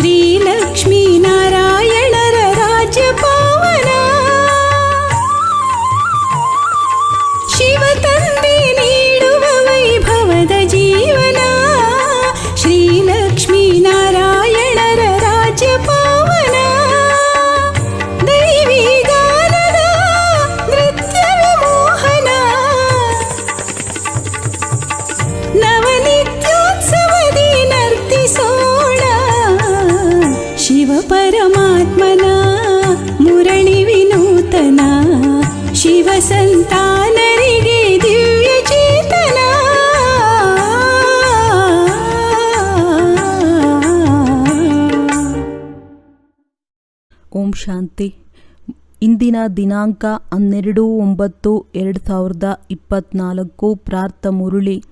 श्रीलक्ष्मीनारायण ಓಂ ಶಾಂತಿ. ಇಂದಿನ ದಿನಾಂಕ ಹನ್ನೆರಡು ಒಂಬತ್ತು ಎರಡು ಸಾವಿರದ ಇಪ್ಪತ್ತ್ನಾಲ್ಕು ಪ್ರಾರ್ಥ ಮುರುಳಿ.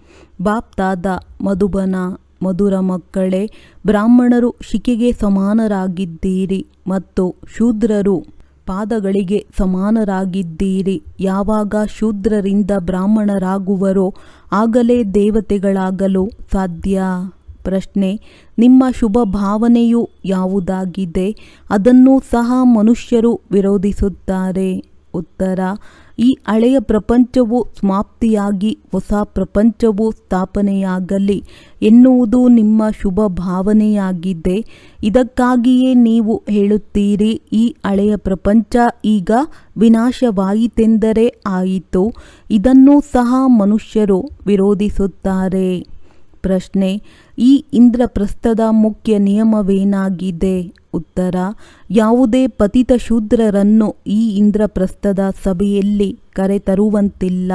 ಬಾಪ್ತಾದ ಮಧುಬನ, ಮಧುರ ಮಕ್ಕಳೇ, ಬ್ರಾಹ್ಮಣರು ಶಿಕೆಗೆ ಸಮಾನರಾಗಿದ್ದೀರಿ ಮತ್ತು ಶೂದ್ರರು ಪಾದಗಳಿಗೆ ಸಮಾನರಾಗಿದ್ದೀರಿ. ಯಾವಾಗ ಶೂದ್ರರಿಂದ ಬ್ರಾಹ್ಮಣರಾಗುವರೋ ಆಗಲೇ ದೇವತೆಗಳಾಗಲು ಸಾಧ್ಯ. ಪ್ರಶ್ನೆ, ನಿಮ್ಮ ಶುಭ ಭಾವನೆಯು ಯಾವುದಾಗಿದೆ? ಅದನ್ನು ಸಹ ಮನುಷ್ಯರು ವಿರೋಧಿಸುತ್ತಾರೆ. ಉತ್ತರ, ಈ ಹಳೆಯ ಪ್ರಪಂಚವು ಸಮಾಪ್ತಿಯಾಗಿ ಹೊಸ ಪ್ರಪಂಚವು ಸ್ಥಾಪನೆಯಾಗಲಿ ಎನ್ನುವುದು ನಿಮ್ಮ ಶುಭ ಭಾವನೆಯಾಗಿದೆ. ಇದಕ್ಕಾಗಿಯೇ ನೀವು ಹೇಳುತ್ತೀರಿ, ಈ ಹಳೆಯ ಪ್ರಪಂಚ ಈಗ ವಿನಾಶವಾಯಿತೆಂದರೆ ಆಯಿತು. ಇದನ್ನು ಸಹ ಮನುಷ್ಯರು ವಿರೋಧಿಸುತ್ತಾರೆ. ಪ್ರಶ್ನೆ, ಈ ಇಂದ್ರಪ್ರಸ್ಥದ ಮುಖ್ಯ ನಿಯಮವೇನಾಗಿದೆ? ಉತ್ತರ, ಯಾವುದೇ ಪತಿತ ಶೂದ್ರರನ್ನು ಈ ಇಂದ್ರಪ್ರಸ್ಥದ ಸಭೆಯಲ್ಲಿ ಕರೆತರುವಂತಿಲ್ಲ.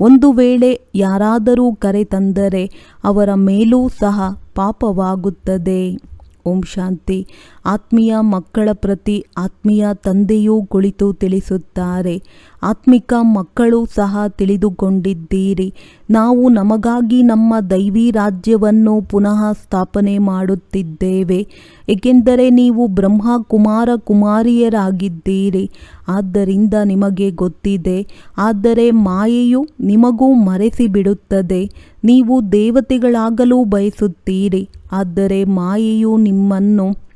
ಒಂದು ವೇಳೆ ಯಾರಾದರೂ ಕರೆತಂದರೆ ಅವರ ಮೇಲೂ ಸಹ ಪಾಪವಾಗುತ್ತದೆ. ಓಂ ಶಾಂತಿ. ಆತ್ಮೀಯ ಮಕ್ಕಳ ಪ್ರತಿ ಆತ್ಮೀಯ ತಂದೆಯೂ ಕುಳಿತು ತಿಳಿಸುತ್ತಾರೆ. ಆತ್ಮಿಕ ಮಕ್ಕಳು ಸಹ ತಿಳಿದುಕೊಂಡಿದ್ದೀರಿ. ನಾವು ನಮಗಾಗಿ ನಮ್ಮ ದೈವಿ ರಾಜ್ಯವನ್ನು ಪುನಃ ಸ್ಥಾಪನೆ ಮಾಡುತ್ತಿದ್ದೇವೆ. ಏಕೆಂದರೆ ನೀವು ಬ್ರಹ್ಮ ಕುಮಾರ ಕುಮಾರಿಯರಾಗಿದ್ದೀರಿ. ಆದ್ದರಿಂದ ನಿಮಗೆ ಗೊತ್ತಿದೆ. ಆದರೆ ಮಾಯೆಯು ನಿಮಗೂ ಮರೆಸಿಬಿಡುತ್ತದೆ. ನೀವು ದೇವತೆಗಳಾಗಲು ಬಯಸುತ್ತೀರಿ. ಆದರೆ ಮಾಯೆಯು ನಿಮ್ಮನ್ನು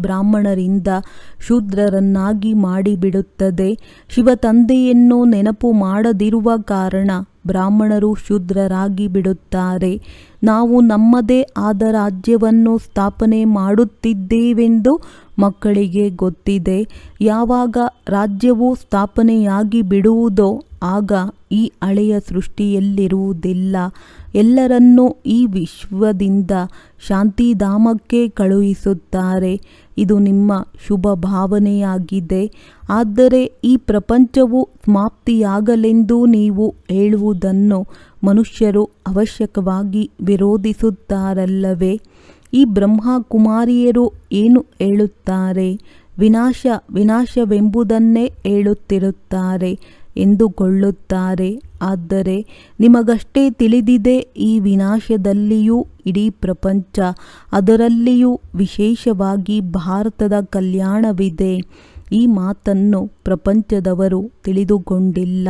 ಬ್ರಾಹ್ಮಣರಿಂದ ಶೂದ್ರರನ್ನಾಗಿ ಮಾಡಿಬಿಡುತ್ತದೆ. ಶಿವ ತಂದೆಯನ್ನು ನೆನಪು ಮಾಡದಿರುವ ಕಾರಣ ಬ್ರಾಹ್ಮಣರು ಶೂದ್ರರಾಗಿ ಬಿಡುತ್ತಾರೆ. ನಾವು ನಮ್ಮದೇ ಆದ ರಾಜ್ಯವನ್ನು ಸ್ಥಾಪನೆ ಮಾಡುತ್ತಿದ್ದೇವೆಂದು ಮಕ್ಕಳಿಗೆ ಗೊತ್ತಿದೆ. ಯಾವಾಗ ರಾಜ್ಯವು ಸ್ಥಾಪನೆಯಾಗಿ ಬಿಡುವುದೋ ಆಗ ಈ ಹಳೆಯ ಸೃಷ್ಟಿಯಲ್ಲಿರುವುದಿಲ್ಲ. ಎಲ್ಲರನ್ನೂ ಈ ವಿಶ್ವದಿಂದ ಶಾಂತಿಧಾಮಕ್ಕೆ ಕಳುಹಿಸುತ್ತಾರೆ. ಇದು ನಿಮ್ಮ ಶುಭ ಭಾವನೆಯಾಗಿದೆ. ಆದರೆ ಈ ಪ್ರಪಂಚವು ಸಮಾಪ್ತಿಯಾಗಲೆಂದು ನೀವು ಹೇಳುವುದನ್ನು ಮನುಷ್ಯರು ಅವಶ್ಯಕವಾಗಿ ವಿರೋಧಿಸುತ್ತಾರಲ್ಲವೇ? ಈ ಬ್ರಹ್ಮ ಕುಮಾರಿಯರು ಏನು ಹೇಳುತ್ತಾರೆ? ವಿನಾಶ ವಿನಾಶವೆಂಬುದನ್ನೇ ಹೇಳುತ್ತಿರುತ್ತಾರೆ ಎಂದುಕೊಳ್ಳುತ್ತಾರೆ. ಆದರೆ ನಿಮಗಷ್ಟೇ ತಿಳಿದಿದೆ, ಈ ವಿನಾಶದಲ್ಲಿಯೂ ಇಡೀ ಪ್ರಪಂಚ ಅದರಲ್ಲಿಯೂ ವಿಶೇಷವಾಗಿ ಭಾರತದ ಕಲ್ಯಾಣವಿದೆ. ಈ ಮಾತನ್ನು ಪ್ರಪಂಚದವರು ತಿಳಿದುಕೊಂಡಿಲ್ಲ.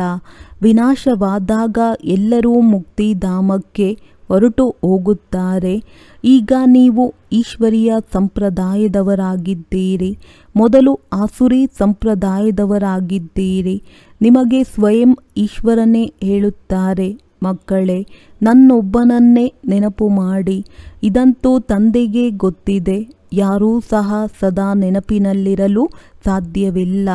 ವಿನಾಶವಾದಾಗ ಎಲ್ಲರೂ ಮುಕ್ತಿಧಾಮಕ್ಕೆ ಹೊರಟು ಹೋಗುತ್ತಾರೆ. ಈಗ ನೀವು ಈಶ್ವರೀಯ ಸಂಪ್ರದಾಯದವರಾಗಿದ್ದೀರಿ. ಮೊದಲು ಆಸುರಿ ಸಂಪ್ರದಾಯದವರಾಗಿದ್ದೀರಿ. ನಿಮಗೆ ಸ್ವಯಂ ಈಶ್ವರನೇ ಹೇಳುತ್ತಾರೆ. ಮಕ್ಕಳೇ, ನನ್ನೊಬ್ಬನನ್ನೇ ನೆನಪು ಮಾಡಿ. ಇದಂತೂ ತಂದೆಗೆ ಗೊತ್ತಿದೆ. ಯಾರೂ ಸಹ ಸದಾ ನೆನಪಿನಲ್ಲಿರಲು ಸಾಧ್ಯವಿಲ್ಲ.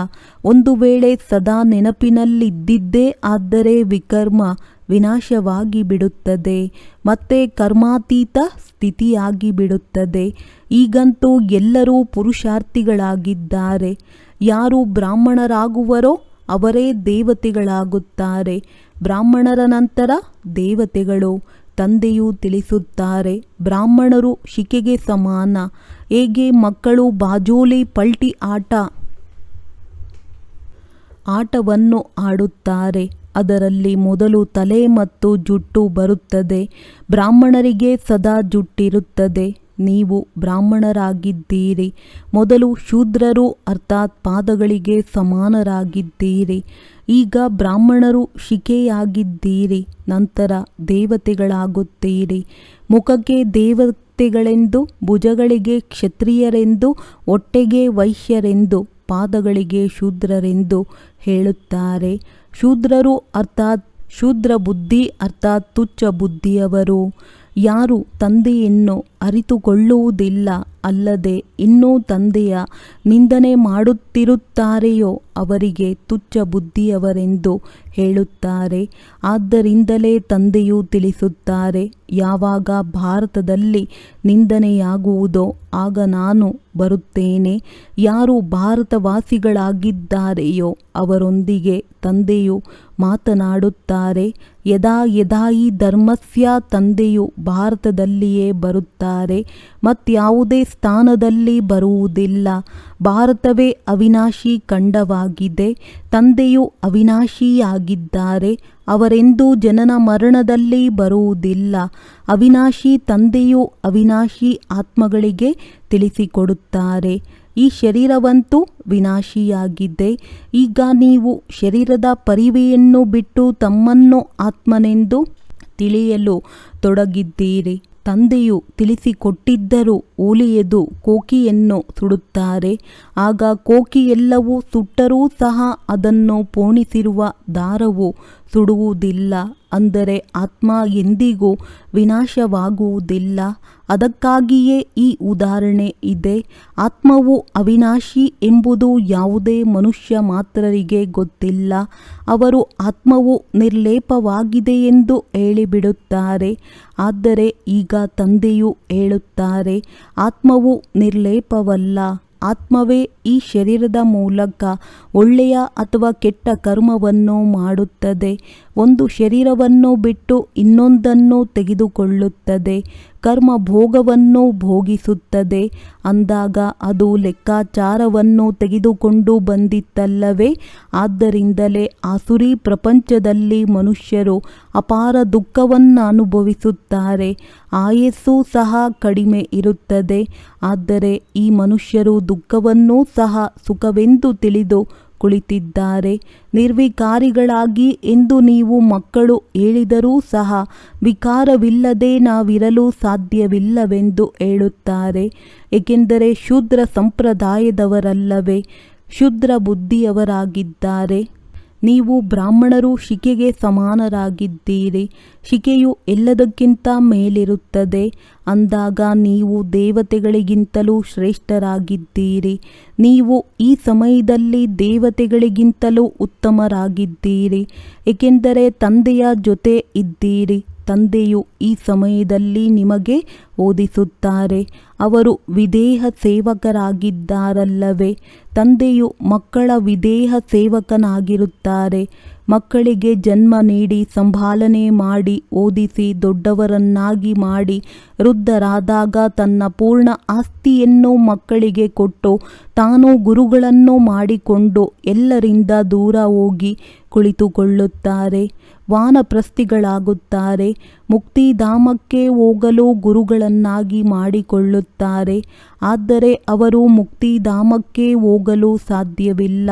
ಒಂದು ವೇಳೆ ಸದಾ ನೆನಪಿನಲ್ಲಿದ್ದಿದ್ದೇ ಆದರೆ ವಿಕರ್ಮ ವಿನಾಶವಾಗಿ ಬಿಡುತ್ತದೆ ಮತ್ತೆ ಕರ್ಮಾತೀತ ಸ್ಥಿತಿಯಾಗಿ ಬಿಡುತ್ತದೆ ಈಗಂತೂ ಎಲ್ಲರೂ ಪುರುಷಾರ್ಥಿಗಳಾಗಿದ್ದಾರೆ. ಯಾರು ಬ್ರಾಹ್ಮಣರಾಗುವರೋ ಅವರೇ ದೇವತೆಗಳಾಗುತ್ತಾರೆ. ಬ್ರಾಹ್ಮಣರ ನಂತರ ದೇವತೆಗಳು ತಂದೆಯು ತಿಳಿಸುತ್ತಾರೆ. ಬ್ರಾಹ್ಮಣರು ಶಿಕೆಗೆ ಸಮಾನ. ಹೇಗೆ ಮಕ್ಕಳು ಬಾಜೋಲಿ ಪಲ್ಟಿ ಆಟ, ಆಟವನ್ನು ಆಡುತ್ತಾರೆ. ಅದರಲ್ಲಿ ಮೊದಲು ತಲೆ ಮತ್ತು ಜುಟ್ಟು ಬರುತ್ತದೆ. ಬ್ರಾಹ್ಮಣರಿಗೆ ಸದಾ ಜುಟ್ಟಿರುತ್ತದೆ. ನೀವು ಬ್ರಾಹ್ಮಣರಾಗಿದ್ದೀರಿ. ಮೊದಲು ಶೂದ್ರರು ಅರ್ಥಾತ್ ಪಾದಗಳಿಗೆ ಸಮಾನರಾಗಿದ್ದೀರಿ. ಈಗ ಬ್ರಾಹ್ಮಣರು ಶಿಕೆಯಾಗಿದ್ದೀರಿ ನಂತರ ದೇವತೆಗಳಾಗುತ್ತೀರಿ. ಮುಖಕ್ಕೆ ದೇವತೆಗಳೆಂದು, ಭುಜಗಳಿಗೆ ಕ್ಷತ್ರಿಯರೆಂದು ಒಟ್ಟೆಗೆ ವೈಶ್ಯರೆಂದು, ಪಾದಗಳಿಗೆ ಶೂದ್ರರೆಂದು ಹೇಳುತ್ತಾರೆ. ಶೂದ್ರರು ಅರ್ಥಾತ್ ಶೂದ್ರ ಬುದ್ಧಿ ಅರ್ಥಾತ್ ತುಚ್ಛ ಬುದ್ಧಿಯವರು ಯಾರು ತಂದೆಯನ್ನು ಅರಿತುಕೊಳ್ಳುವುದಿಲ್ಲ ಅಲ್ಲದೆ ಇನ್ನೂ ತಂದೆಯ ನಿಂದನೆ ಮಾಡುತ್ತಿರುತ್ತಾರೆಯೋ ಅವರಿಗೆ ತುಚ್ಛ ಬುದ್ಧಿಯವರೆಂದು ಹೇಳುತ್ತಾರೆ. ಆದ್ದರಿಂದಲೇ ತಂದೆಯು ತಿಳಿಸುತ್ತಾರೆ, ಯಾವಾಗ ಭಾರತದಲ್ಲಿ ನಿಂದನೆಯಾಗುವುದೋ ಆಗ ನಾನು ಬರುತ್ತೇನೆ. ಯಾರು ಭಾರತವಾಸಿಗಳಾಗಿದ್ದಾರೆಯೋ ಅವರೊಂದಿಗೆ ತಂದೆಯು ಮಾತನಾಡುತ್ತಾರೆ. ಯದಾ ಯದಾಯಿ ಧರ್ಮಸ್ಯ ತಂದೆಯು ಭಾರತದಲ್ಲಿಯೇ ಬರುತ್ತಾರೆ ಮತ್ಯಾವುದೇ ಸ್ಥಾನದಲ್ಲಿ ಬರುವುದಿಲ್ಲ. ಭಾರತವೇ ಅವಿನಾಶಿ ಖಂಡವಾಗಿದೆ. ತಂದೆಯು ಅವಿನಾಶಿಯಾಗಿದ್ದಾರೆ. ಅವರೆಂದೂ ಜನನ ಮರಣದಲ್ಲಿ ಬರುವುದಿಲ್ಲ. ಅವಿನಾಶಿ ತಂದೆಯು ಅವಿನಾಶಿ ಆತ್ಮಗಳಿಗೆ ತಿಳಿಸಿಕೊಡುತ್ತಾರೆ. ಈ ಶರೀರವಂತೂ ವಿನಾಶಿಯಾಗಿದೆ. ಈಗ ನೀವು ಶರೀರದ ಪರಿವೆಯನ್ನು ಬಿಟ್ಟು ತಮ್ಮನ್ನು ಆತ್ಮನೆಂದು ತಿಳಿಯಲು ತೊಡಗಿದ್ದೀರಿ. ತಂದೆಯು ತಿಳಿಸಿಕೊಟ್ಟಿದ್ದರೂ ಓಲಿಯೆದು ಕೋಕಿಯನ್ನು ಸುಡುತ್ತಾರೆ. ಆಗ ಕೋಕಿ ಎಲ್ಲವೂ ಸುಟ್ಟರೂ ಸಹ ಅದನ್ನು ಪೋಣಿಸಿರುವ ದಾರವು ಸುಡುವುದಿಲ್ಲ ಅಂದರೆ ಆತ್ಮ ಎಂದಿಗೂ ವಿನಾಶವಾಗುವುದಿಲ್ಲ. ಅದಕ್ಕಾಗಿಯೇ ಈ ಉದಾಹರಣೆ ಇದೆ. ಆತ್ಮವು ಅವಿನಾಶಿ ಎಂಬುದು ಯಾವುದೇ ಮನುಷ್ಯ ಮಾತ್ರರಿಗೆ ಗೊತ್ತಿಲ್ಲ. ಅವರು ಆತ್ಮವು ನಿರ್ಲೇಪವಾಗಿದೆ ಎಂದು ಹೇಳಿಬಿಡುತ್ತಾರೆ. ಆದರೆ ಈಗ ತಂದೆಯು ಹೇಳುತ್ತಾರೆ, ಆತ್ಮವು ನಿರ್ಲೇಪವಲ್ಲ. ಆತ್ಮವೇ ಈ ಶರೀರದ ಮೂಲಕ ಒಳ್ಳೆಯ ಅಥವಾ ಕೆಟ್ಟ ಕರ್ಮವನ್ನು ಮಾಡುತ್ತದೆ. ಒಂದು ಶರೀರವನ್ನು ಬಿಟ್ಟು ಇನ್ನೊಂದನ್ನು ತೆಗೆದುಕೊಳ್ಳುತ್ತದೆ. ಕರ್ಮ ಭೋಗವನ್ನು ಭೋಗಿಸುತ್ತದೆ. ಅಂದಾಗ ಅದು ಲೆಕ್ಕಾಚಾರವನ್ನು ತೆಗೆದುಕೊಂಡು ಬಂದಿತ್ತಲ್ಲವೇ? ಆದ್ದರಿಂದಲೇ ಆಸುರಿ ಪ್ರಪಂಚದಲ್ಲಿ ಮನುಷ್ಯರು ಅಪಾರ ದುಃಖವನ್ನು ಅನುಭವಿಸುತ್ತಾರೆ ಆಯಸ್ಸು ಸಹ ಕಡಿಮೆ ಇರುತ್ತದೆ. ಆದರೆ ಈ ಮನುಷ್ಯರು ದುಃಖವನ್ನೂ ಸಹ ಸುಖವೆಂದು ತಿಳಿದು ಕುಳಿತಿದ್ದಾರೆ. ನಿರ್ವಿಕಾರಿಗಳಾಗಿ ಎಂದು ನೀವು ಮಕ್ಕಳು ಹೇಳಿದರೂ ಸಹ ವಿಕಾರವಿಲ್ಲದೆ ನಾವಿರಲು ಸಾಧ್ಯವಿಲ್ಲವೆಂದು ಹೇಳುತ್ತಾರೆ. ಏಕೆಂದರೆ ಶೂದ್ರ ಸಂಪ್ರದಾಯದವರಲ್ಲವೇ ಶುದ್ರ ಬುದ್ಧಿಯವರಾಗಿದ್ದಾರೆ. ನೀವು ಬ್ರಾಹ್ಮಣರು ಶಿಕೆಗೆ ಸಮಾನರಾಗಿದ್ದೀರಿ. ಶಿಕೆಯು ಎಲ್ಲದಕ್ಕಿಂತ ಮೇಲಿರುತ್ತದೆ. ಅಂದಾಗ ನೀವು ದೇವತೆಗಳಿಗಿಂತಲೂ ಶ್ರೇಷ್ಠರಾಗಿದ್ದೀರಿ. ನೀವು ಈ ಸಮಯದಲ್ಲಿ ದೇವತೆಗಳಿಗಿಂತಲೂ ಉತ್ತಮರಾಗಿದ್ದೀರಿ. ಏಕೆಂದರೆ ತಂದೆಯ ಜೊತೆ ಇದ್ದೀರಿ. ತಂದೆಯು ಈ ಸಮಯದಲ್ಲಿ ನಿಮಗೆ ಓದಿಸುತ್ತಾರೆ. ಅವರು ವಿದೇಹ ಸೇವಕರಾಗಿದ್ದಾರಲ್ಲವೇ? ತಂದೆಯು ಮಕ್ಕಳ ವಿದೇಹ ಸೇವಕನಾಗಿರುತ್ತಾರೆ. ಮಕ್ಕಳಿಗೆ ಜನ್ಮ ನೀಡಿ, ಸಂಭಾಲನೆ ಮಾಡಿ, ಓದಿಸಿ, ದೊಡ್ಡವರನ್ನಾಗಿ ಮಾಡಿ, ವೃದ್ಧರಾದಾಗ ತನ್ನ ಪೂರ್ಣ ಆಸ್ತಿಯನ್ನು ಮಕ್ಕಳಿಗೆ ಕೊಟ್ಟು, ತಾನು ಗುರುಗಳನ್ನು ಮಾಡಿಕೊಂಡು ಎಲ್ಲರಿಂದ ದೂರ ಹೋಗಿ ಕುಳಿತುಕೊಳ್ಳುತ್ತಾರೆ. ವಾನಪ್ರಸ್ಥಿಗಳಾಗುತ್ತಾರೆ. ಮುಕ್ತಿಧಾಮಕ್ಕೆ ಹೋಗಲು ಗುರುಗಳನ್ನಾಗಿ ಮಾಡಿಕೊಳ್ಳುತ್ತಾರೆ. ಆದರೆ ಅವರು ಮುಕ್ತಿಧಾಮಕ್ಕೆ ಹೋಗಲು ಸಾಧ್ಯವಿಲ್ಲ.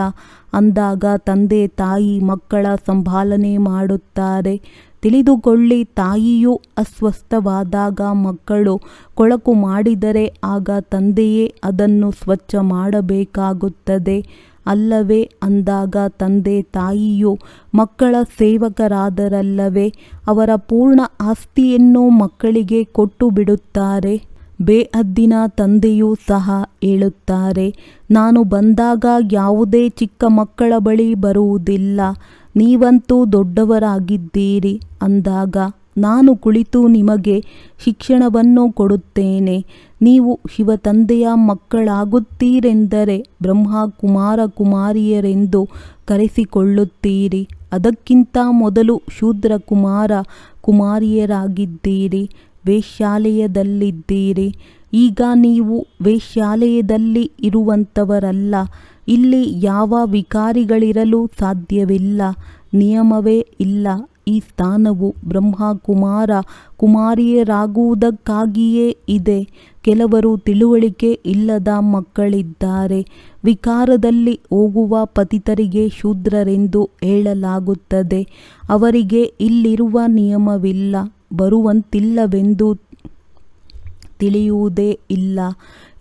ಅಂದಾಗ ತಂದೆ, ತಾಯಿ, ಮಕ್ಕಳ ಸಂಭಾಲನೆ ಮಾಡುತ್ತಾರೆ. ತಿಳಿದುಕೊಳ್ಳಿ, ತಾಯಿಯು ಅಸ್ವಸ್ಥವಾದಾಗ ಮಕ್ಕಳು ಕೊಳಕು ಮಾಡಿದರೆ ಆಗ ತಂದೆಯೇ ಅದನ್ನು ಸ್ವಚ್ಛ ಮಾಡಬೇಕಾಗುತ್ತದೆ. ಅಲ್ಲವೇ ಅಂದಾಗ ತಂದೆ ತಾಯಿಯು ಮಕ್ಕಳ ಸೇವಕರಾದರಲ್ಲವೇ ಅವರ ಪೂರ್ಣ ಆಸ್ತಿಯನ್ನು ಮಕ್ಕಳಿಗೆ ಕೊಟ್ಟು ಬಿಡುತ್ತಾರೆ. ಬೇಅದ್ದಿನ ತಂದೆಯೂ ಸಹ ಹೇಳುತ್ತಾರೆ, ನಾನು ಬಂದಾಗ ಯಾವುದೇ ಚಿಕ್ಕ ಮಕ್ಕಳ ಬಳಿ ಬರುವುದಿಲ್ಲ, ನೀವಂತೂ ದೊಡ್ಡವರಾಗಿದ್ದೀರಿ ಅಂದಾಗ ನಾನು ಕುಳಿತು ನಿಮಗೆ ಶಿಕ್ಷಣವನ್ನು ಕೊಡುತ್ತೇನೆ. ನೀವು ಶಿವತಂದೆಯ ಮಕ್ಕಳಾಗುತ್ತೀರೆಂದರೆ ಬ್ರಹ್ಮ ಕುಮಾರ ಕುಮಾರಿಯರೆಂದು ಕರೆಸಿಕೊಳ್ಳುತ್ತೀರಿ. ಅದಕ್ಕಿಂತ ಮೊದಲು ಶೂದ್ರ ಕುಮಾರ ಕುಮಾರಿಯರಾಗಿದ್ದೀರಿ. ವೇಶ್ಯಾಲಯದಲ್ಲಿದ್ದೀರಿ. ಈಗ ನೀವು ವೇಶ್ಯಾಲಯದಲ್ಲಿ ಇರುವಂಥವರಲ್ಲ. ಇಲ್ಲಿ ಯಾವ ವಿಕಾರಿಗಳಿರಲು ಸಾಧ್ಯವಿಲ್ಲ. ನಿಯಮವೇ ಇಲ್ಲ. ಈ ಸ್ಥಾನವು ಬ್ರಹ್ಮ ಕುಮಾರ ಕುಮಾರಿಯರಾಗುವುದಕ್ಕಾಗಿಯೇ ಇದೆ. ಕೆಲವರು ತಿಳುವಳಿಕೆ ಇಲ್ಲದ ಮಕ್ಕಳಿದ್ದಾರೆ. ವಿಕಾರದಲ್ಲಿ ಹೋಗುವ ಪತಿತರಿಗೆ ಶೂದ್ರರೆಂದು ಹೇಳಲಾಗುತ್ತದೆ. ಅವರಿಗೆ ಇಲ್ಲಿರುವ ನಿಯಮವಿಲ್ಲ. ಬರುವಂತಿಲ್ಲವೆಂದು ತಿಳಿಯುವುದೇ ಇಲ್ಲ.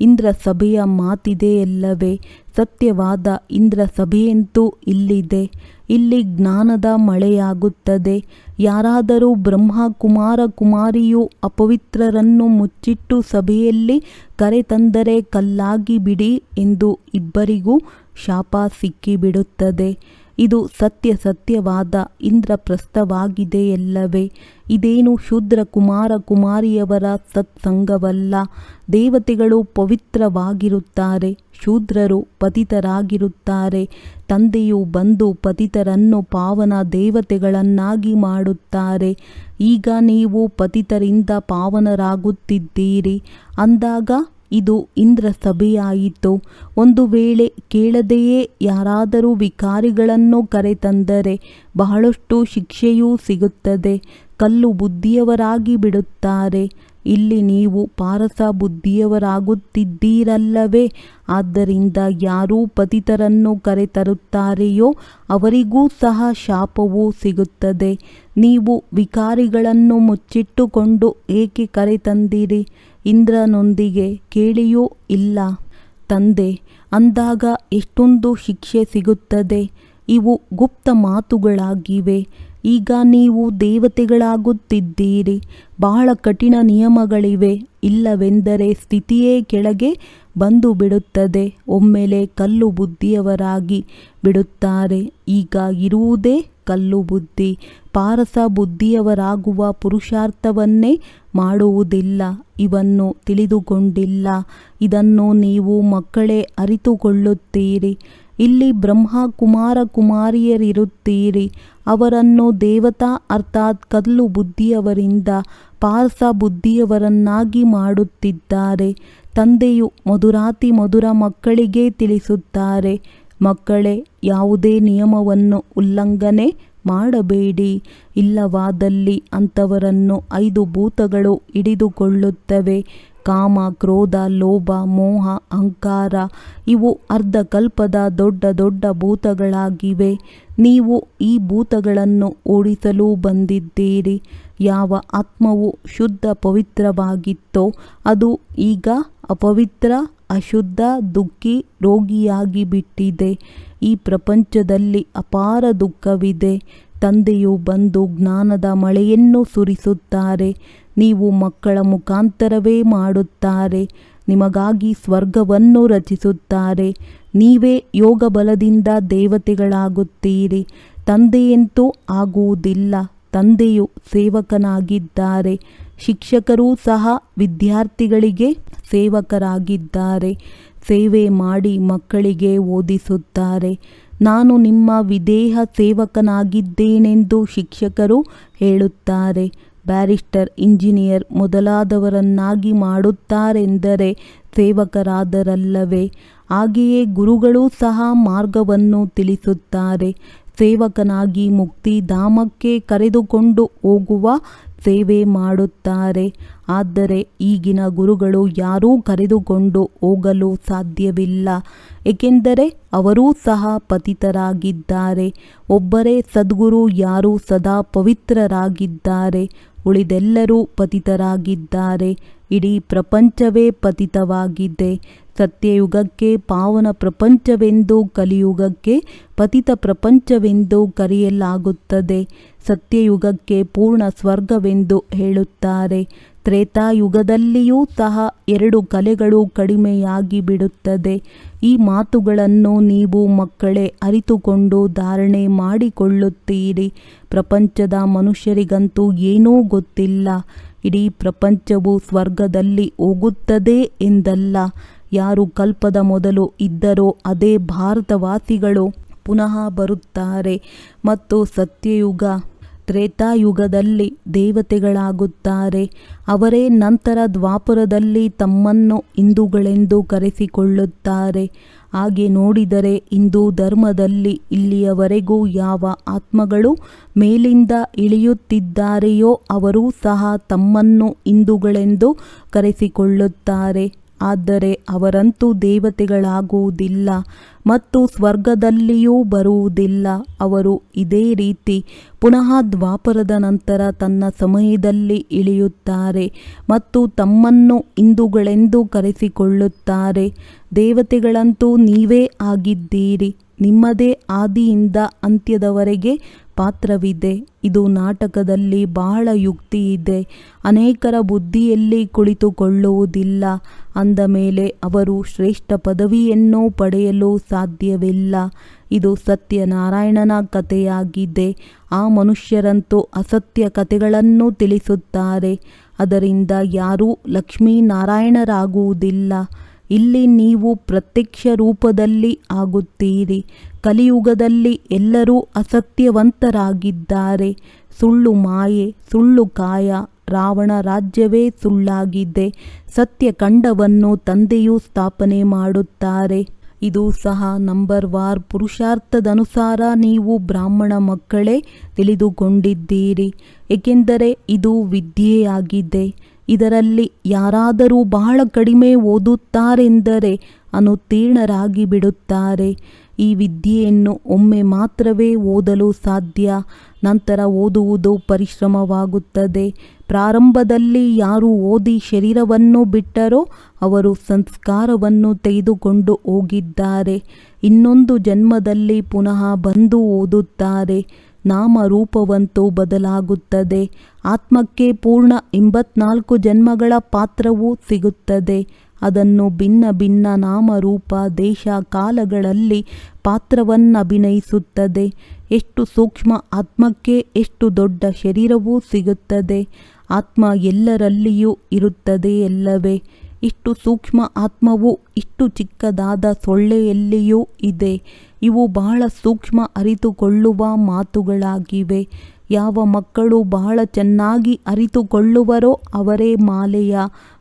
ಇಂದ್ರ ಸಭೆಯ ಮಾತಿದೆಯಲ್ಲವೇ ಸತ್ಯವಾದ ಇಂದ್ರ ಸಭೆಯಂತೂ ಇಲ್ಲಿದೆ. ಇಲ್ಲಿ ಜ್ಞಾನದ ಮಳೆಯಾಗುತ್ತದೆ. ಯಾರಾದರೂ ಬ್ರಹ್ಮ ಕುಮಾರ ಕುಮಾರಿಯು ಅಪವಿತ್ರರನ್ನು ಮುಚ್ಚಿಟ್ಟು ಸಭೆಯಲ್ಲಿ ಕರೆತಂದರೆ ಕಲ್ಲಾಗಿ ಬಿಡಿ ಎಂದು ಇಬ್ಬರಿಗೂ ಶಾಪ ಸಿಕ್ಕಿಬಿಡುತ್ತದೆ. ಇದು ಸತ್ಯ ಸತ್ಯವಾದ ಇಂದ್ರಪ್ರಸ್ಥವಾಗಿದೆಯಲ್ಲವೇ. ಇದೇನು ಶೂದ್ರ ಕುಮಾರ ಕುಮಾರಿಯವರ ಸತ್ಸಂಗವಲ್ಲ. ದೇವತೆಗಳು ಪವಿತ್ರವಾಗಿರುತ್ತಾರೆ. ಶೂದ್ರರು ಪತಿತರಾಗಿರುತ್ತಾರೆ. ತಂದೆಯು ಬಂದು ಪತಿತರನ್ನು ಪಾವನ ದೇವತೆಗಳನ್ನಾಗಿ ಮಾಡುತ್ತಾರೆ. ಈಗ ನೀವು ಪತಿತರಿಂದ ಪಾವನರಾಗುತ್ತಿದ್ದೀರಿ. ಅಂದಾಗ ಇದು ಇಂದ್ರ ಸಭೆಯಾಯಿತು ಒಂದು ವೇಳೆ ಕೇಳದೆಯೇ ಯಾರಾದರೂ ವಿಕಾರಿಗಳನ್ನು ಕರೆತಂದರೆ ಬಹಳಷ್ಟು ಶಿಕ್ಷೆಯೂ ಸಿಗುತ್ತದೆ. ಕಲ್ಲು ಬುದ್ಧಿಯವರಾಗಿ ಬಿಡುತ್ತಾರೆ. ಇಲ್ಲಿ ನೀವು ಪಾರಸ ಬುದ್ಧಿಯವರಾಗುತ್ತಿದ್ದೀರಲ್ಲವೇ ಆದ್ದರಿಂದ ಯಾರೂ ಪತಿತರನ್ನು ಕರೆತರುತ್ತಾರೆಯೋ ಅವರಿಗೂ ಸಹ ಶಾಪವು ಸಿಗುತ್ತದೆ. ನೀವು ವಿಕಾರಿಗಳನ್ನು ಮುಚ್ಚಿಟ್ಟುಕೊಂಡು ಏಕೆ ಕರೆತಂದಿರಿ? ಇಂದ್ರನೊಂದಿಗೆ ಕೇಳಿಯೂ ಇಲ್ಲ. ತಂದೆ, ಅಂದಾಗ ಎಷ್ಟೊಂದು ಶಿಕ್ಷೆ ಸಿಗುತ್ತದೆ. ಇವು ಗುಪ್ತ ಮಾತುಗಳಾಗಿವೆ. ಈಗ ನೀವು ದೇವತೆಗಳಾಗುತ್ತಿದ್ದೀರಿ. ಬಹಳ ಕಠಿಣ ನಿಯಮಗಳಿವೆ. ಇಲ್ಲವೆಂದರೆ ಸ್ಥಿತಿಯೇ ಕೆಳಗೆ ಬಂದು ಬಿಡುತ್ತದೆ. ಒಮ್ಮೆಲೆ ಕಲ್ಲು ಬುದ್ಧಿಯವರಾಗಿ ಬಿಡುತ್ತಾರೆ. ಈಗ ಇರುವುದೇ ಕಲ್ಲು ಬುದ್ಧಿ. ಪಾರಸ ಬುದ್ಧಿಯವರಾಗುವ ಪುರುಷಾರ್ಥವನ್ನೇ ಮಾಡುವುದಿಲ್ಲ. ಇವನ್ನು ತಿಳಿದುಕೊಂಡಿಲ್ಲ. ಇದನ್ನು ನೀವು ಮಕ್ಕಳೇ ಅರಿತುಕೊಳ್ಳುತ್ತೀರಿ. ಇಲ್ಲಿ ಬ್ರಹ್ಮ ಕುಮಾರ ಕುಮಾರಿಯರಿರುತ್ತೀರಿ. ಅವರನ್ನು ದೇವತಾ ಅರ್ಥಾತ್ ಕಲ್ಲು ಬುದ್ಧಿಯವರಿಂದ ಪಾರ್ಸ ಬುದ್ಧಿಯವರನ್ನಾಗಿ ಮಾಡುತ್ತಿದ್ದಾರೆ. ತಂದೆಯು ಮಧುರಾತಿ ಮಧುರ ಮಕ್ಕಳಿಗೆ ತಿಳಿಸುತ್ತಾರೆ. ಮಕ್ಕಳೇ, ಯಾವುದೇ ನಿಯಮವನ್ನು ಉಲ್ಲಂಘನೆ ಮಾಡಬೇಡಿ. ಇಲ್ಲವಾದಲ್ಲಿ ಅಂಥವರನ್ನು ಐದು ಭೂತಗಳು ಹಿಡಿದುಕೊಳ್ಳುತ್ತವೆ. ಕಾಮ, ಕ್ರೋಧ, ಲೋಭ, ಮೋಹ, ಅಹಂಕಾರ ಇವು ಅರ್ಧಕಲ್ಪದ ದೊಡ್ಡ ದೊಡ್ಡ ಭೂತಗಳಾಗಿವೆ. ನೀವು ಈ ಭೂತಗಳನ್ನು ಓಡಿಸಲು ಬಂದಿದ್ದೀರಿ. ಯಾವ ಆತ್ಮವು ಶುದ್ಧ ಪವಿತ್ರವಾಗಿತ್ತೋ ಅದು ಈಗ ಅಪವಿತ್ರ, ಅಶುದ್ಧ, ದುಃಖಿ, ರೋಗಿಯಾಗಿ ಬಿಟ್ಟಿದೆ. ಈ ಪ್ರಪಂಚದಲ್ಲಿ ಅಪಾರ ದುಃಖವಿದೆ. ತಂದೆಯು ಬಂದು ಜ್ಞಾನದ ಮಳೆಯನ್ನು ಸುರಿಸುತ್ತಾರೆ. ನೀವು ಮಕ್ಕಳ ಮುಖಾಂತರವೇ ಮಾಡುತ್ತಾರೆ, ನಿಮಗಾಗಿ ಸ್ವರ್ಗವನ್ನು ರಚಿಸುತ್ತಾರೆ. ನೀವೇ ಯೋಗ ಬಲದಿಂದ ದೇವತೆಗಳಾಗುತ್ತೀರಿ. ತಂದೆಯಂತೂ ಆಗುವುದಿಲ್ಲ, ತಂದೆಯು ಸೇವಕನಾಗಿದ್ದಾರೆ. ಶಿಕ್ಷಕರೂ ಸಹ ವಿದ್ಯಾರ್ಥಿಗಳಿಗೆ ಸೇವಕರಾಗಿದ್ದಾರೆ. ಸೇವೆ ಮಾಡಿ ಮಕ್ಕಳಿಗೆ ಓದಿಸುತ್ತಾರೆ. ನಾನು ನಿಮ್ಮ ವಿದೇಹ ಸೇವಕನಾಗಿದ್ದೇನೆಂದು ಶಿಕ್ಷಕರು ಹೇಳುತ್ತಾರೆ. ಬ್ಯಾರಿಸ್ಟರ್, ಇಂಜಿನಿಯರ್ ಮೊದಲಾದವರನ್ನಾಗಿ ಮಾಡುತ್ತಾರೆಂದರೆ ಸೇವಕರಾದರಲ್ಲವೇ. ಹಾಗೆಯೇ ಗುರುಗಳೂ ಸಹ ಮಾರ್ಗವನ್ನು ತಿಳಿಸುತ್ತಾರೆ. ಸೇವಕನಾಗಿ ಮುಕ್ತಿಧಾಮಕ್ಕೆ ಕರೆದುಕೊಂಡು ಹೋಗುವ ಸೇವೆ ಮಾಡುತ್ತಾರೆ. ಆದರೆ ಈಗಿನ ಗುರುಗಳು ಯಾರೂ ಕರೆದುಕೊಂಡು ಹೋಗಲು ಸಾಧ್ಯವಿಲ್ಲ. ಏಕೆಂದರೆ ಅವರೂ ಸಹ ಪತಿತರಾಗಿದ್ದಾರೆ. ಒಬ್ಬರೇ ಸದ್ಗುರು, ಯಾರು ಸದಾ ಪವಿತ್ರರಾಗಿದ್ದಾರೆ. ಉಳಿದೆಲ್ಲರೂ ಪತಿತರಾಗಿದ್ದಾರೆ. ಇಡೀ ಪ್ರಪಂಚವೇ ಪತಿತವಾಗಿದೆ. ಸತ್ಯಯುಗಕ್ಕೆ ಪಾವನ ಪ್ರಪಂಚವೆಂದು ಕಲಿಯುಗಕ್ಕೆ ಪತಿತ ಪ್ರಪಂಚವೆಂದು ಕರೆಯಲಾಗುತ್ತದೆ. ಸತ್ಯಯುಗಕ್ಕೆ ಪೂರ್ಣ ಸ್ವರ್ಗವೆಂದು ಹೇಳುತ್ತಾರೆ. ತ್ರೇತಾಯುಗದಲ್ಲಿಯೂ ಸಹ ಎರಡು ಕಲೆಗಳು ಕಡಿಮೆಯಾಗಿ ಬಿಡುತ್ತದೆ ಈ ಮಾತುಗಳನ್ನು ನೀವು ಮಕ್ಕಳೇ ಅರಿತುಕೊಂಡು ಧಾರಣೆ ಮಾಡಿಕೊಳ್ಳುತ್ತೀರಿ. ಪ್ರಪಂಚದ ಮನುಷ್ಯರಿಗಂತೂ ಏನೂ ಗೊತ್ತಿಲ್ಲ. ಇಡೀ ಪ್ರಪಂಚವು ಸ್ವರ್ಗದಲ್ಲಿ ಹೋಗುತ್ತದೆ ಎಂದಲ್ಲ. ಯಾರು ಕಲ್ಪದ ಮೊದಲು ಇದ್ದರೋ ಅದೇ ಭಾರತವಾಸಿಗಳು ಪುನಃ ಬರುತ್ತಾರೆ. ಮತ್ತು ಸತ್ಯಯುಗ ತ್ರೇತಾಯುಗದಲ್ಲಿ ದೇವತೆಗಳಾಗುತ್ತಾರೆ. ಅವರೇ ನಂತರ ದ್ವಾಪುರದಲ್ಲಿ ತಮ್ಮನ್ನು ಹಿಂದೂಗಳೆಂದು ಕರೆಸಿಕೊಳ್ಳುತ್ತಾರೆ. ಹಾಗೆ ನೋಡಿದರೆ ಹಿಂದೂ ಧರ್ಮದಲ್ಲಿ ಇಲ್ಲಿಯವರೆಗೂ ಯಾವ ಆತ್ಮಗಳು ಮೇಲಿಂದ ಇಳಿಯುತ್ತಿದ್ದಾರೆಯೋ ಅವರೂ ಸಹ ತಮ್ಮನ್ನು ಹಿಂದೂಗಳೆಂದು ಕರೆಸಿಕೊಳ್ಳುತ್ತಾರೆ. ಆದರೆ ಅವರಂತೂ ದೇವತೆಗಳಾಗುವುದಿಲ್ಲ ಮತ್ತು ಸ್ವರ್ಗದಲ್ಲಿಯೂ ಬರುವುದಿಲ್ಲ. ಅವರು ಇದೇ ರೀತಿ ಪುನಃ ದ್ವಾಪರದ ನಂತರ ತನ್ನ ಸಮಯದಲ್ಲಿ ಇಳಿಯುತ್ತಾರೆ ಮತ್ತು ತಮ್ಮನ್ನು ಹಿಂದೂಗಳೆಂದು ಕರೆಸಿಕೊಳ್ಳುತ್ತಾರೆ. ದೇವತೆಗಳಂತೂ ನೀವೇ ಆಗಿದ್ದೀರಿ. ನಿಮ್ಮದೇ ಆದಿಯಿಂದ ಅಂತ್ಯದವರೆಗೆ ಪಾತ್ರವಿದೆ. ಇದು ನಾಟಕದಲ್ಲಿ ಬಹಳ ಯುಕ್ತಿ ಇದೆ ಅನೇಕರ ಬುದ್ಧಿಯಲ್ಲಿ ಕುಳಿತುಕೊಳ್ಳುವುದಿಲ್ಲ. ಅಂದ ಮೇಲೆ ಅವರು ಶ್ರೇಷ್ಠ ಪದವಿಯನ್ನು ಪಡೆಯಲು ಸಾಧ್ಯವಿಲ್ಲ. ಇದು ಸತ್ಯನಾರಾಯಣನ ಕಥೆಯಾಗಿದೆ. ಆ ಮನುಷ್ಯರಂತೂ ಅಸತ್ಯ ಕಥೆಗಳನ್ನು ತಿಳಿಸುತ್ತಾರೆ. ಅದರಿಂದ ಯಾರೂ ಲಕ್ಷ್ಮೀನಾರಾಯಣರಾಗುವುದಿಲ್ಲ. ಇಲ್ಲಿ ನೀವು ಪ್ರತ್ಯಕ್ಷ ರೂಪದಲ್ಲಿ ಆಗುತ್ತೀರಿ. ಕಲಿಯುಗದಲ್ಲಿ ಎಲ್ಲರೂ ಅಸತ್ಯವಂತರಾಗಿದ್ದಾರೆ. ಸುಳ್ಳು ಮಾಯೆ, ಸುಳ್ಳು ಕಾಯ, ರಾವಣ ರಾಜ್ಯವೇ ಸುಳ್ಳಾಗಿದೆ. ಸತ್ಯ ಕಂಡವನ್ನು ತಂದೆಯು ಸ್ಥಾಪನೆ ಮಾಡುತ್ತಾರೆ. ಇದು ಸಹ ನಂಬರ್ ವಾರ್ ಪುರುಷಾರ್ಥದನುಸಾರ ನೀವು ಬ್ರಾಹ್ಮಣ ಮಕ್ಕಳೇ ತಿಳಿದುಕೊಂಡಿದ್ದೀರಿ. ಏಕೆಂದರೆ ಇದು ವಿದ್ಯೆಯಾಗಿದೆ. ಇದರಲ್ಲಿ ಯಾರಾದರೂ ಬಹಳ ಕಡಿಮೆ ಓದುತ್ತಾರೆಂದರೆ ಅನುತ್ತೀರ್ಣರಾಗಿ ಬಿಡುತ್ತಾರೆ. ಈ ವಿದ್ಯೆಯನ್ನು ಒಮ್ಮೆ ಮಾತ್ರವೇ ಓದಲು ಸಾಧ್ಯ. ನಂತರ ಓದುವುದು ಪರಿಶ್ರಮವಾಗುತ್ತದೆ. ಪ್ರಾರಂಭದಲ್ಲಿ ಯಾರು ಓದಿ ಶರೀರವನ್ನು ಬಿಟ್ಟರೋ ಅವರು ಸಂಸ್ಕಾರವನ್ನು ತೆಗೆದುಕೊಂಡು ಹೋಗಿದ್ದಾರೆ. ಇನ್ನೊಂದು ಜನ್ಮದಲ್ಲಿ ಪುನಃ ಬಂದು ಓದುತ್ತಾರೆ. ನಾಮರೂಪವಂತೂ ಬದಲಾಗುತ್ತದೆ. ಆತ್ಮಕ್ಕೆ ಪೂರ್ಣ ಎಂಬತ್ನಾಲ್ಕು ಜನ್ಮಗಳ ಪಾತ್ರವೂ ಸಿಗುತ್ತದೆ. ಅದನ್ನು ಭಿನ್ನ ಭಿನ್ನ ನಾಮರೂಪ ದೇಶ ಕಾಲಗಳಲ್ಲಿ ಪಾತ್ರವನ್ನಭಿನಯಿಸುತ್ತದೆ ಎಷ್ಟು ಸೂಕ್ಷ್ಮ ಆತ್ಮಕ್ಕೆ ಎಷ್ಟು ದೊಡ್ಡ ಶರೀರವೂ ಸಿಗುತ್ತದೆ. ಆತ್ಮ ಎಲ್ಲರಲ್ಲಿಯೂ ಇರುತ್ತದೆ ಎಲ್ಲವೇ ಇಷ್ಟು ಸೂಕ್ಷ್ಮ ಆತ್ಮವು ಇಷ್ಟು ಚಿಕ್ಕದಾದ ಸೊಳ್ಳೆಯಲ್ಲಿಯೂ ಇದೆ. ಇವು ಬಹಳ ಸೂಕ್ಷ್ಮ ಅರಿತುಕೊಳ್ಳುವ ಮಾತುಗಳಾಗಿವೆ. ಯಾವ ಮಕ್ಕಳು ಬಹಳ ಚೆನ್ನಾಗಿ ಅರಿತುಕೊಳ್ಳುವರೋ ಅವರೇ ಮಾಲೆಯ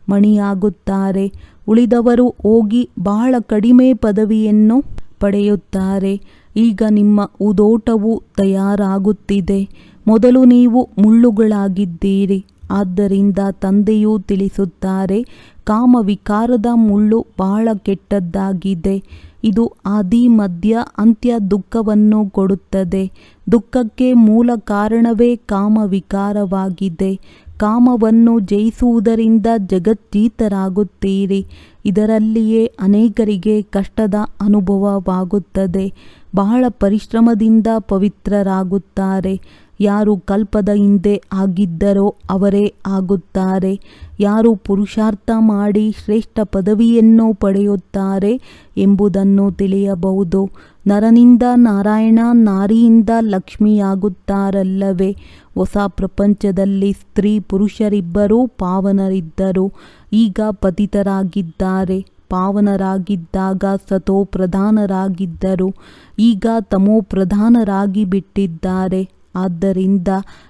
ಮಣಿಯಾಗುತ್ತಾರೆ. ಉಳಿದವರು ಹೋಗಿ ಬಹಳ ಕಡಿಮೆ ಪದವಿಯನ್ನು ಪಡೆಯುತ್ತಾರೆ. ಈಗ ನಿಮ್ಮ ಉದೋಟವು ತಯಾರಾಗುತ್ತಿದೆ. ಮೊದಲು ನೀವು ಮುಳ್ಳುಗಳಾಗಿದ್ದೀರಿ. ಆದ್ದರಿಂದ ತಂದೆಯು ತಿಳಿಸುತ್ತಾರೆ ಕಾಮವಿಕಾರದ ಮುಳ್ಳು ಬಹಳ ಕೆಟ್ಟದ್ದಾಗಿದೆ. ಇದು ಆದಿ ಮಧ್ಯ ಅಂತ್ಯ ದುಃಖವನ್ನು ಕೊಡುತ್ತದೆ. ದುಃಖಕ್ಕೆ ಮೂಲ ಕಾರಣವೇ ಕಾಮವಿಕಾರವಾಗಿದೆ. ಕಾಮವನ್ನು ಜಯಿಸುವುದರಿಂದ ಜಗಜ್ಜೀತರಾಗುತ್ತೀರಿ. ಇದರಲ್ಲಿಯೇ ಅನೇಕರಿಗೆ ಕಷ್ಟದ ಅನುಭವವಾಗುತ್ತದೆ. ಬಹಳ ಪರಿಶ್ರಮದಿಂದ ಪವಿತ್ರರಾಗುತ್ತಾರೆ. ಯಾರು ಕಲ್ಪದ ಹಿಂದೆ ಆಗಿದ್ದರೋ ಅವರೇ ಆಗುತ್ತಾರೆ. ಯಾರು ಪುರುಷಾರ್ಥ ಮಾಡಿ ಶ್ರೇಷ್ಠ ಪದವಿಯನ್ನು ಪಡೆಯುತ್ತಾರೆ ಎಂಬುದನ್ನು ತಿಳಿಯಬಹುದು. ನರನಿಂದ ನಾರಾಯಣ ನಾರಿಯಿಂದ ಲಕ್ಷ್ಮಿಯಾಗುತ್ತಾರಲ್ಲವೇ? ಹೊಸ ಪ್ರಪಂಚದಲ್ಲಿ ಸ್ತ್ರೀ ಪುರುಷರಿಬ್ಬರೂ ಪಾವನರಿದ್ದರು. ಈಗ ಪತಿತರಾಗಿದ್ದಾರೆ. ಪಾವನರಾಗಿದ್ದಾಗ ಸತೋ ಪ್ರಧಾನರಾಗಿದ್ದರು ಈಗ ತಮೋ ಪ್ರಧಾನರಾಗಿ ಬಿಟ್ಟಿದ್ದಾರೆ. ಆದ್ದರಿಂದ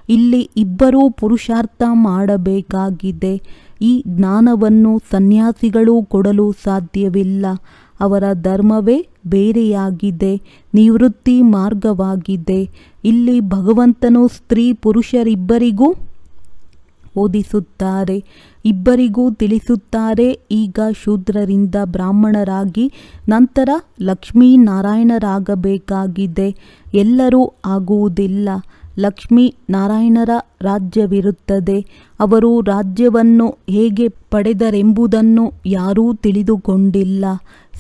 ಇಲ್ಲಿ ಇಬ್ಬರೂ ಪುರುಷಾರ್ಥ ಮಾಡಬೇಕಾಗಿದೆ. ಈ ಜ್ಞಾನವನ್ನು ಸನ್ಯಾಸಿಗಳು ಕೊಡಲು ಸಾಧ್ಯವಿಲ್ಲ. ಅವರ ಧರ್ಮವೇ ಬೇರೆಯಾಗಿದೆ, ನಿವೃತ್ತಿ ಮಾರ್ಗವಾಗಿದೆ. ಇಲ್ಲಿ ಭಗವಂತನು ಸ್ತ್ರೀ ಪುರುಷರಿಬ್ಬರಿಗೂ ಓದಿಸುತ್ತಾರೆ. ಇಬ್ಬರಿಗೂ ತಿಳಿಸುತ್ತಾರೆ. ಈಗ ಶೂದ್ರರಿಂದ ಬ್ರಾಹ್ಮಣರಾಗಿ ನಂತರ ಲಕ್ಷ್ಮೀನಾರಾಯಣರಾಗಬೇಕಾಗಿದೆ. ಎಲ್ಲರೂ ಆಗುವುದಿಲ್ಲ. ಲಕ್ಷ್ಮೀ ನಾರಾಯಣರ ರಾಜ್ಯವಿರುತ್ತದೆ. ಅವರು ರಾಜ್ಯವನ್ನು ಹೇಗೆ ಪಡೆದರೆಂಬುದನ್ನು ಯಾರೂ ತಿಳಿದುಕೊಂಡಿಲ್ಲ.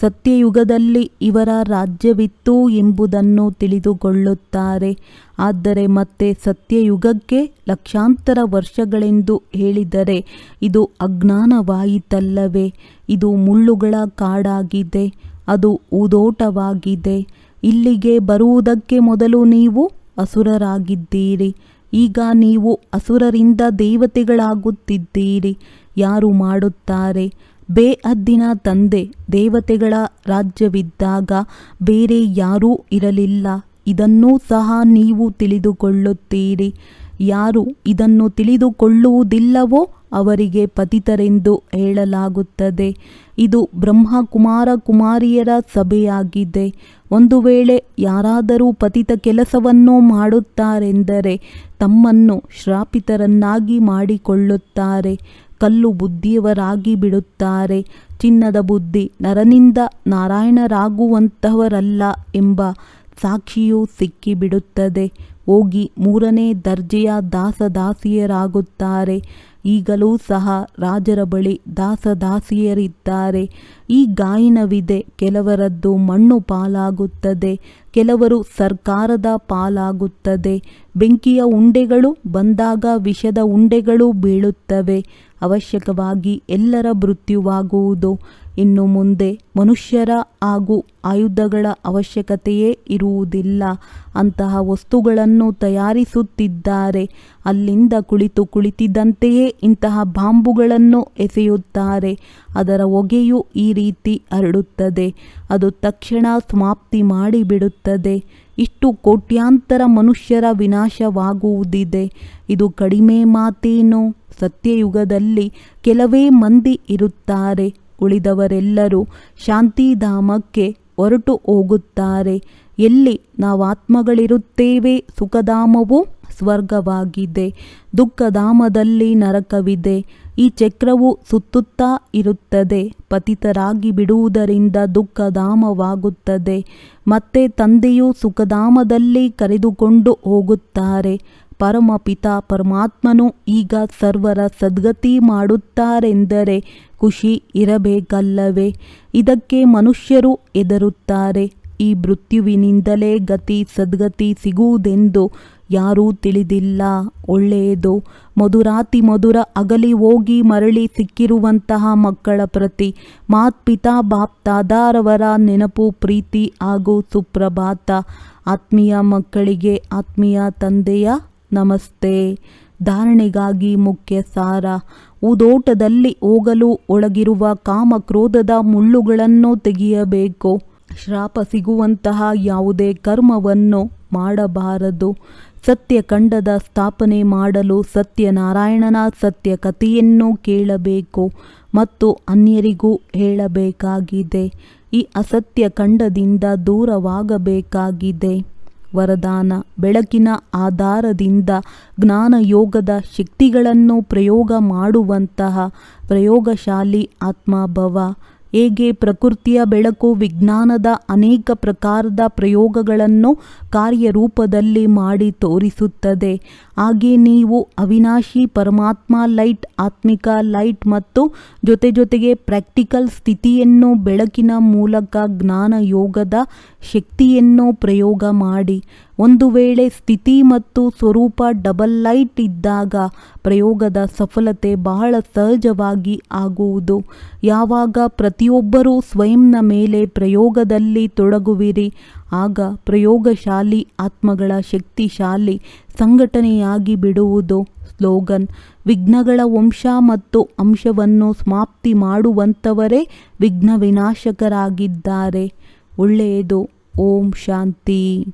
ಸತ್ಯಯುಗದಲ್ಲಿ ಇವರ ರಾಜ್ಯವಿತ್ತು ಎಂಬುದನ್ನು ತಿಳಿದುಕೊಳ್ಳುತ್ತಾರೆ. ಆದರೆ ಮತ್ತೆ ಸತ್ಯಯುಗಕ್ಕೆ ಲಕ್ಷಾಂತರ ವರ್ಷಗಳೆಂದು ಹೇಳಿದರೆ ಇದು ಅಜ್ಞಾನವಾಯಿತಲ್ಲವೇ? ಇದು ಮುಳ್ಳುಗಳ ಕಾಡಾಗಿದೆ, ಅದು ಊದೋಟವಾಗಿದೆ. ಇಲ್ಲಿಗೆ ಬರುವುದಕ್ಕೆ ಮೊದಲು ನೀವು ಅಸುರರಾಗಿದ್ದೀರಿ. ಈಗ ನೀವು ಅಸುರರಿಂದ ದೇವತೆಗಳಾಗುತ್ತಿದ್ದೀರಿ. ಯಾರು ಮಾಡುತ್ತಾರೆ? ಬೇಅದ್ದಿನ ತಂದೆ ದೇವತೆಗಳ ರಾಜ್ಯವಿದ್ದಾಗ ಬೇರೆ ಯಾರೂ ಇರಲಿಲ್ಲ. ಇದನ್ನೂ ಸಹ ನೀವು ತಿಳಿದುಕೊಳ್ಳುತ್ತೀರಿ. ಯಾರು ಇದನ್ನು ತಿಳಿದುಕೊಳ್ಳುವುದಿಲ್ಲವೋ ಅವರಿಗೆ ಪತಿತರೆಂದು ಹೇಳಲಾಗುತ್ತದೆ. ಇದು ಬ್ರಹ್ಮ ಕುಮಾರ ಕುಮಾರಿಯರ ಸಭೆಯಾಗಿದೆ. ಒಂದು ವೇಳೆ ಯಾರಾದರೂ ಪತಿತ ಕೆಲಸವನ್ನು ಮಾಡುತ್ತಾರೆಂದರೆ ತಮ್ಮನ್ನು ಶ್ರಾಪಿತರನ್ನಾಗಿ ಮಾಡಿಕೊಳ್ಳುತ್ತಾರೆ. ಕಲ್ಲು ಬುದ್ಧಿಯವರಾಗಿ ಬಿಡುತ್ತಾರೆ. ಚಿನ್ನದ ಬುದ್ಧಿ ನರನಿಂದ ನಾರಾಯಣರಾಗುವಂತಹವರಲ್ಲ ಎಂಬ ಸಾಕ್ಷಿಯೂ ಸಿಕ್ಕಿಬಿಡುತ್ತದೆ. ಹೋಗಿ ಮೂರನೇ ದರ್ಜೆಯ ದಾಸದಾಸಿಯರಾಗುತ್ತಾರೆ. ಈಗಲೂ ಸಹ ರಾಜರ ಬಳಿ ದಾಸದಾಸಿಯರಿದ್ದಾರೆ. ಈ ಗಾಯನವಿದೆ, ಕೆಲವರದ್ದು ಮಣ್ಣು ಪಾಲಾಗುತ್ತದೆ, ಕೆಲವರು ಸರ್ಕಾರದ ಪಾಲಾಗುತ್ತದೆ. ಬೆಂಕಿಯ ಉಂಡೆಗಳು ಬಂದಾಗ ವಿಷದ ಉಂಡೆಗಳು ಬೀಳುತ್ತವೆ. ಅವಶ್ಯಕವಾಗಿ ಎಲ್ಲರ ಮೃತ್ಯುವಾಗುವುದು. ಇನ್ನು ಮುಂದೆ ಮನುಷ್ಯರ ಹಾಗೂ ಆಯುಧಗಳ ಅವಶ್ಯಕತೆಯೇ ಇರುವುದಿಲ್ಲ. ಅಂತಹ ವಸ್ತುಗಳನ್ನು ತಯಾರಿಸುತ್ತಿದ್ದಾರೆ. ಅಲ್ಲಿಂದ ಕುಳಿತು ಕುಳಿತಿದ್ದಂತೆಯೇ ಇಂತಹ ಬಾಂಬುಗಳನ್ನು ಎಸೆಯುತ್ತಾರೆ. ಅದರ ಹೊಗೆಯು ಈ ರೀತಿ ಹರಡುತ್ತದೆ. ಅದು ತಕ್ಷಣ ಸಮಾಪ್ತಿ ಮಾಡಿಬಿಡುತ್ತದೆ. ಇಷ್ಟು ಕೋಟ್ಯಾಂತರ ಮನುಷ್ಯರ ವಿನಾಶವಾಗುವುದಿದೆ. ಇದು ಕಡಿಮೆ ಮಾತೇನು? ಸತ್ಯಯುಗದಲ್ಲಿ ಕೆಲವೇ ಮಂದಿ ಇರುತ್ತಾರೆ. ಉಳಿದವರೆಲ್ಲರೂ ಶಾಂತಿಧಾಮಕ್ಕೆ ಹೊರಟು ಹೋಗುತ್ತಾರೆ. ಎಲ್ಲಿ ನಾವು ಆತ್ಮಗಳಿರುತ್ತೇವೆ ಸುಖಧಾಮವು ಸ್ವರ್ಗವಾಗಿದೆ. ದುಃಖಧಾಮದಲ್ಲಿ ನರಕವಿದೆ. ಈ ಚಕ್ರವು ಸುತ್ತುತ್ತಾ ಇರುತ್ತದೆ. ಪತಿತರಾಗಿ ಬಿಡುವುದರಿಂದ ದುಃಖಧಾಮವಾಗುತ್ತದೆ. ಮತ್ತೆ ತಂದೆಯು ಸುಖಧಾಮದಲ್ಲಿ ಕರೆದುಕೊಂಡು ಹೋಗುತ್ತಾರೆ. ಪರಮಪಿತ ಪರಮಾತ್ಮನು ಈಗ ಸರ್ವರ ಸದ್ಗತಿ ಮಾಡುತ್ತಾರೆಂದರೆ ಖುಷಿ ಇರಬೇಕಲ್ಲವೇ? ಇದಕ್ಕೆ ಮನುಷ್ಯರು ಎದರುತ್ತಾರೆ ಈ ಮೃತ್ಯುವಿನಿಂದಲೇ ಗತಿ ಸದ್ಗತಿ ಸಿಗುವುದೆಂದು ಯಾರೂ ತಿಳಿದಿಲ್ಲ. ಒಳ್ಳೆಯದು. ಮಧುರಾತಿ ಮಧುರ ಅಗಲಿ ಹೋಗಿ ಮರಳಿ ಸಿಕ್ಕಿರುವಂತಹ ಮಕ್ಕಳ ಪ್ರತಿ ಮಾತ್ಪಿತಾ ಬಾಪ್ತಾದಾರವರ ನೆನಪು, ಪ್ರೀತಿ ಹಾಗೂ ಸುಪ್ರಭಾತ. ಆತ್ಮೀಯ ಮಕ್ಕಳಿಗೆ ಆತ್ಮೀಯ ತಂದೆಯ ನಮಸ್ತೆ. ಧಾರಣೆಗಾಗಿ ಮುಖ್ಯ ಸಾರ ಉದೋಟದಲ್ಲಿ ಹೋಗಲು ಒಳಗಿರುವ ಕಾಮ ಕ್ರೋಧದ ಮುಳ್ಳುಗಳನ್ನು ತೆಗೆಯಬೇಕು. ಶ್ರಾಪ ಸಿಗುವಂತಹ ಯಾವುದೇ ಕರ್ಮವನ್ನು ಮಾಡಬಾರದು. ಸತ್ಯಖಂಡದ ಸ್ಥಾಪನೆ ಮಾಡಲು ಸತ್ಯನಾರಾಯಣನ ಸತ್ಯ ಕಥೆಯನ್ನು ಕೇಳಬೇಕು ಮತ್ತು ಅನ್ಯರಿಗೂ ಹೇಳಬೇಕಾಗಿದೆ. ಈ ಅಸತ್ಯ ಖಂಡದಿಂದ ದೂರವಾಗಬೇಕಾಗಿದೆ. ವರದಾನ, ಬೆಳಕಿನ ಆಧಾರದಿಂದ ಜ್ಞಾನಯೋಗದ ಶಕ್ತಿಗಳನ್ನು ಪ್ರಯೋಗ ಮಾಡುವಂತಹ ಪ್ರಯೋಗಶಾಲಿ ಆತ್ಮಭವ. ಹೇಗೆ ಪ್ರಕೃತಿಯ ಬೆಳಕು ವಿಜ್ಞಾನದ ಅನೇಕ ಪ್ರಕಾರದ ಪ್ರಯೋಗಗಳನ್ನು ಕಾರ್ಯರೂಪದಲ್ಲಿ ಮಾಡಿ ತೋರಿಸುತ್ತದೆ. ಹಾಗೆ ನೀವು ಅವಿನಾಶಿ, ಪರಮಾತ್ಮ, ಲೈಟ್, ಆತ್ಮಿಕ, ಲೈಟ್ ಮತ್ತು ಜೊತೆ ಜೊತೆಗೆ ಪ್ರಾಕ್ಟಿಕಲ್ ಸ್ಥಿತಿಯನ್ನು ಬೆಳಕಿನ ಮೂಲಕ ಜ್ಞಾನ ಯೋಗದ ಶಕ್ತಿಯನ್ನು ಪ್ರಯೋಗ ಮಾಡಿ. ಒಂದು ವೇಳೆ ಸ್ಥಿತಿ ಮತ್ತು ಸ್ವರೂಪ ಡಬಲ್ ಲೈಟ್ ಇದ್ದಾಗ ಪ್ರಯೋಗದ ಸಫಲತೆ ಬಹಳ ಸಹಜವಾಗಿ ಆಗುವುದು. ಯಾವಾಗ ಪ್ರತಿಯೊಬ್ಬರೂ ಸ್ವಯಂನ ಮೇಲೆ ಪ್ರಯೋಗದಲ್ಲಿ ತೊಡಗುವಿರಿ ಆಗ ಪ್ರಯೋಗಶಾಲಿ, ಆತ್ಮಗಳ ಶಕ್ತಿಶಾಲಿ ಸಂಘಟನೆಯಾಗಿ ಬಿಡುವುದು ಸ್ಲೋಗನ್. ವಿಘ್ನಗಳ ವಂಶ ಮತ್ತು ಅಂಶವನ್ನು ಸಮಾಪ್ತಿ ಮಾಡುವಂಥವರೇ ವಿಘ್ನ ವಿನಾಶಕರಾಗಿದ್ದಾರೆ ಒಳ್ಳೆಯದು. ಓಂ ಶಾಂತಿ.